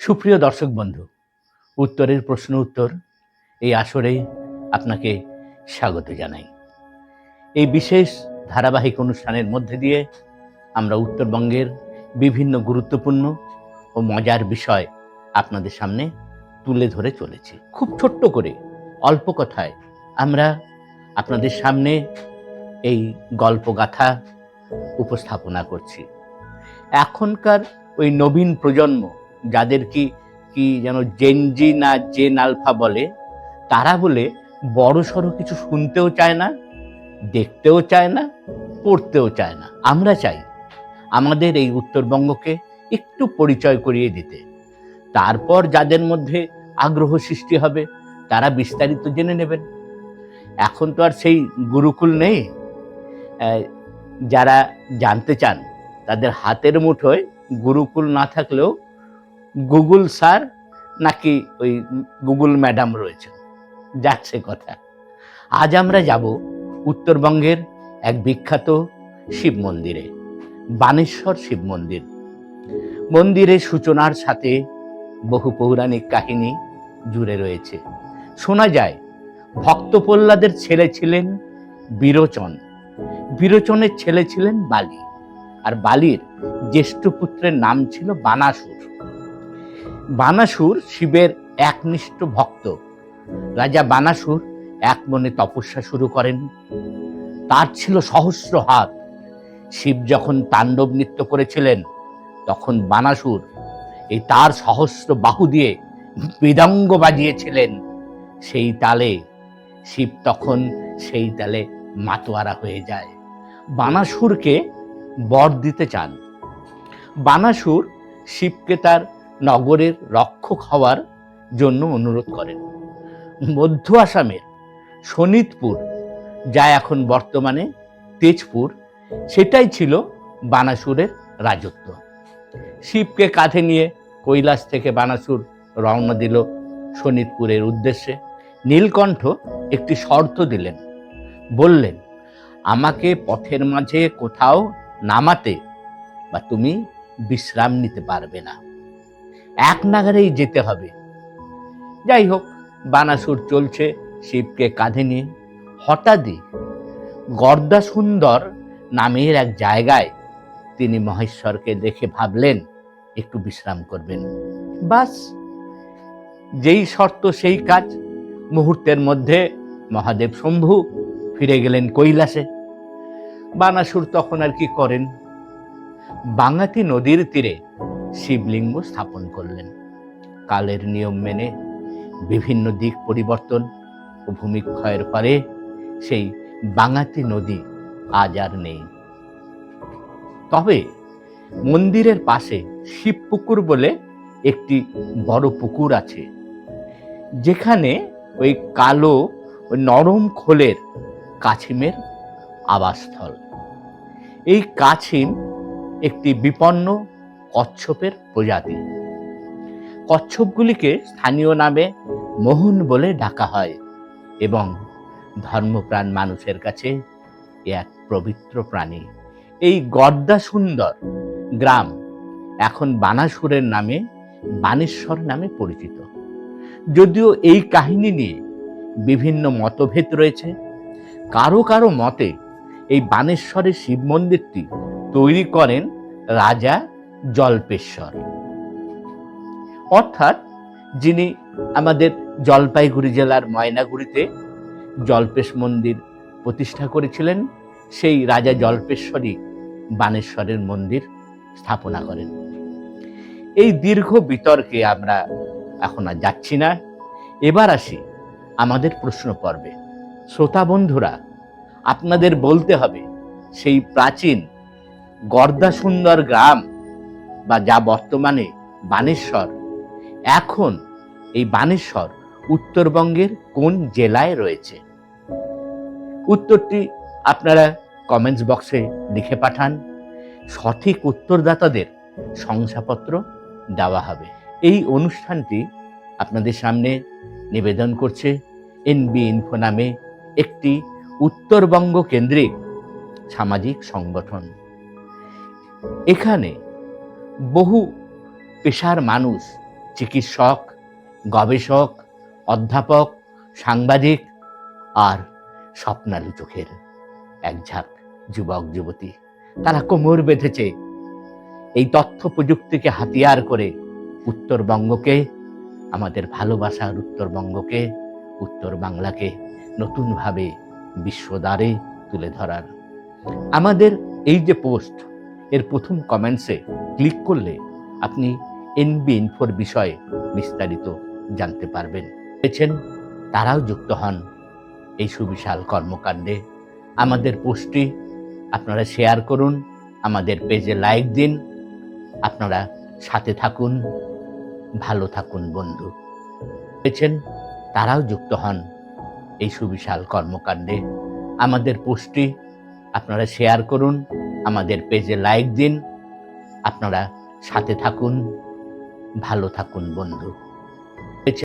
সুপ্রিয় দর্শক বন্ধু, উত্তরের প্রশ্ন উত্তর এই আসরে আপনাকে স্বাগত জানাই। এই বিশেষ ধারাবাহিক অনুষ্ঠানের মধ্যে দিয়ে আমরা উত্তরবঙ্গের বিভিন্ন গুরুত্বপূর্ণ ও মজার বিষয় আপনাদের সামনে তুলে ধরে চলেছি। খুব ছোট্ট করে, অল্প কথায় আমরা আপনাদের সামনে এই গল্পগাথা উপস্থাপনা করছি। এখনকার ওই নবীন প্রজন্ম যাদের কি কি যেন জেনজি না জেন আলফা বলে, তারা বলে বড় সড়ো কিছু শুনতেও চায় না, দেখতেও চায় না, পড়তেও চায় না। আমরা চাই আমাদের এই উত্তরবঙ্গকে একটু পরিচয় করিয়ে দিতে। তারপর যাদের মধ্যে আগ্রহ সৃষ্টি হবে, তারা বিস্তারিত জেনে নেবেন। এখন তো আর সেই গুরুকুল নেই। যারা জানতে চান, তাদের হাতের মুঠোয় গুরুকুল না থাকলেও গুগল স্যার নাকি ওই গুগল ম্যাডাম রয়েছেন? যাচ্ছে কথা। আজ আমরা যাব উত্তরবঙ্গের এক বিখ্যাত শিব মন্দিরে, বানেশ্বর শিব মন্দির। মন্দিরের সূচনার সাথে বহু পৌরাণিক কাহিনী জুড়ে রয়েছে। শোনা যায় ভক্ত প্রহ্লাদের ছেলে ছিলেন বিরোচন। বিরোচনের ছেলে ছিলেন বালি। আর বালির জ্যেষ্ঠ পুত্রের নাম ছিল বানাসুর। বানাসুর শিবের একনিষ্ঠ ভক্ত। রাজা বানাসুর এক মনে তপস্যা শুরু করেন। তার ছিল সহস্র হাত। শিব যখন তাণ্ডব নৃত্য করেছিলেন, তখন বানাসুর এই তার সহস্র বাহু দিয়ে মৃদঙ্গ বাজিয়েছিলেন। সেই তালে, শিব তখন সেই তালে মাতোয়ারা হয়ে যায়। বানাসুরকে বর দিতে চান। বানাসুর শিবকে তার নগরের রক্ষক হওয়ার জন্য অনুরোধ করেন। মধ্য আসামের শোনিতপুর যা এখন বর্তমানে তেজপুর, সেটাই ছিল বানাসুরের রাজত্ব। শিবকে কাঁধে নিয়ে কৈলাস থেকে বানাসুর রওনা দিল শোনিতপুরের উদ্দেশ্যে। নীলকণ্ঠ একটি শর্ত দিলেন। বললেন, আমাকে পথের মাঝে কোথাও নামাতে বা তুমি বিশ্রাম নিতে পারবে না। এক নাগারেই যেতে হবে। যাই হোক, বানাসুর চলছে শিবকে কাঁধে নিয়ে। হঠাৎই গর্দা সুন্দর নামের এক জায়গায় তিনি মহেশ্বরকে দেখে ভাবলেন, একটু বিশ্রাম করবেন। বাস, যেই শর্ত সেই কাজ। মুহূর্তের মধ্যে মহাদেব শম্ভু ফিরে গেলেন কৈলাসে। বানাসুর তখন আর কি করেন? বাঙাতি নদীর তীরে শিবলিঙ্গ স্থাপন করলেন। কালের নিয়ম মেনে বিভিন্ন দিক পরিবর্তন ও ভূমিক্ষয়ের পরে সেই বাঙাতি নদী আজ আর নেই। তবে মন্দিরের পাশে শিব পুকুর বলে একটি বড় পুকুর আছে। যেখানে ওই কালো ওই নরম খোলের কাছিমের আবাসস্থল। এই কাছিম একটি বিপন্ন কচ্ছপের প্রজাতি। কচ্ছপগুলিকে স্থানীয় নামে মোহন বলে ডাকা হয় এবং ধর্মপ্রাণ মানুষের কাছে এক পবিত্র প্রাণী। এই গর্দা সুন্দর গ্রাম এখন বানাসুরের নামে, বানেশ্বর নামে পরিচিত। যদিও এই কাহিনী নিয়ে বিভিন্ন মতভেদ রয়েছে, কারও কারও মতে এই বানেশ্বরের শিব মন্দিরটি তৈরি করেন রাজা জল্পেশ্বর। অর্থাৎ যিনি আমাদের জলপাইগুড়ি জেলার ময়নাগুড়িতে জল্পেশ মন্দির প্রতিষ্ঠা করেছিলেন, সেই রাজা জল্পেশ্বরী বানেশ্বরের মন্দির স্থাপনা করেন। এই দীর্ঘ বিতর্কে আমরা এখন আর যাচ্ছি না। এবার আসি আমাদের প্রশ্ন পর্বে শ্রোতা বন্ধুরা, আপনাদের বলতে হবে, সেই প্রাচীন গর্দাসুন্দর গ্রাম বা যা বর্তমানে বানেশ্বর, এখন এই বানেশ্বর উত্তরবঙ্গের কোন জেলায় রয়েছে? উত্তরটি আপনারা কমেন্টস বক্সে লিখে পাঠান। সঠিক উত্তরদাতাদের শংসাপত্র দেওয়া হবে। এই অনুষ্ঠানটি আপনাদের সামনে নিবেদন করছে এনবি ইনফো নামে একটি উত্তরবঙ্গ কেন্দ্রিক সামাজিক সংগঠন। এখানে বহু পেশার মানুষ, চিকিৎসক, গবেষক, অধ্যাপক, সাংবাদিক আর স্বপ্নালু চোখের এক ঝাঁক যুবক, যুবতী। তারা কোমর বেঁধেছে। এই তথ্য প্রযুক্তিকে হাতিয়ার করে উত্তরবঙ্গকে, আমাদের ভালোবাসার উত্তরবঙ্গকে, উত্তর বাংলাকে নতুনভাবে বিশ্বদ্বারে তুলে ধরার। আমাদের এই যে পোস্ট এর প্রথম কমেন্টসে ক্লিক করলে আপনি এনবি ইনফোর বিষয়ে বিস্তারিত জানতে পারবেন। পেয়েছেন তারাও যুক্ত হন এই সুবিশাল কর্মকাণ্ডে। আমাদের পোস্টটি আপনারা শেয়ার করুন, আমাদের পেজে লাইক দিন। আপনারা সাথে থাকুন, ভালো থাকুন বন্ধু। পেয়েছেন তারাও যুক্ত হন এই সুবিশাল কর্মকাণ্ডে। আমাদের পোস্টটি আপনারা শেয়ার করুন আমাদের পেজে লাইক দিন। আপনারা সাথে থাকুন। ভালো থাকুন বন্ধু।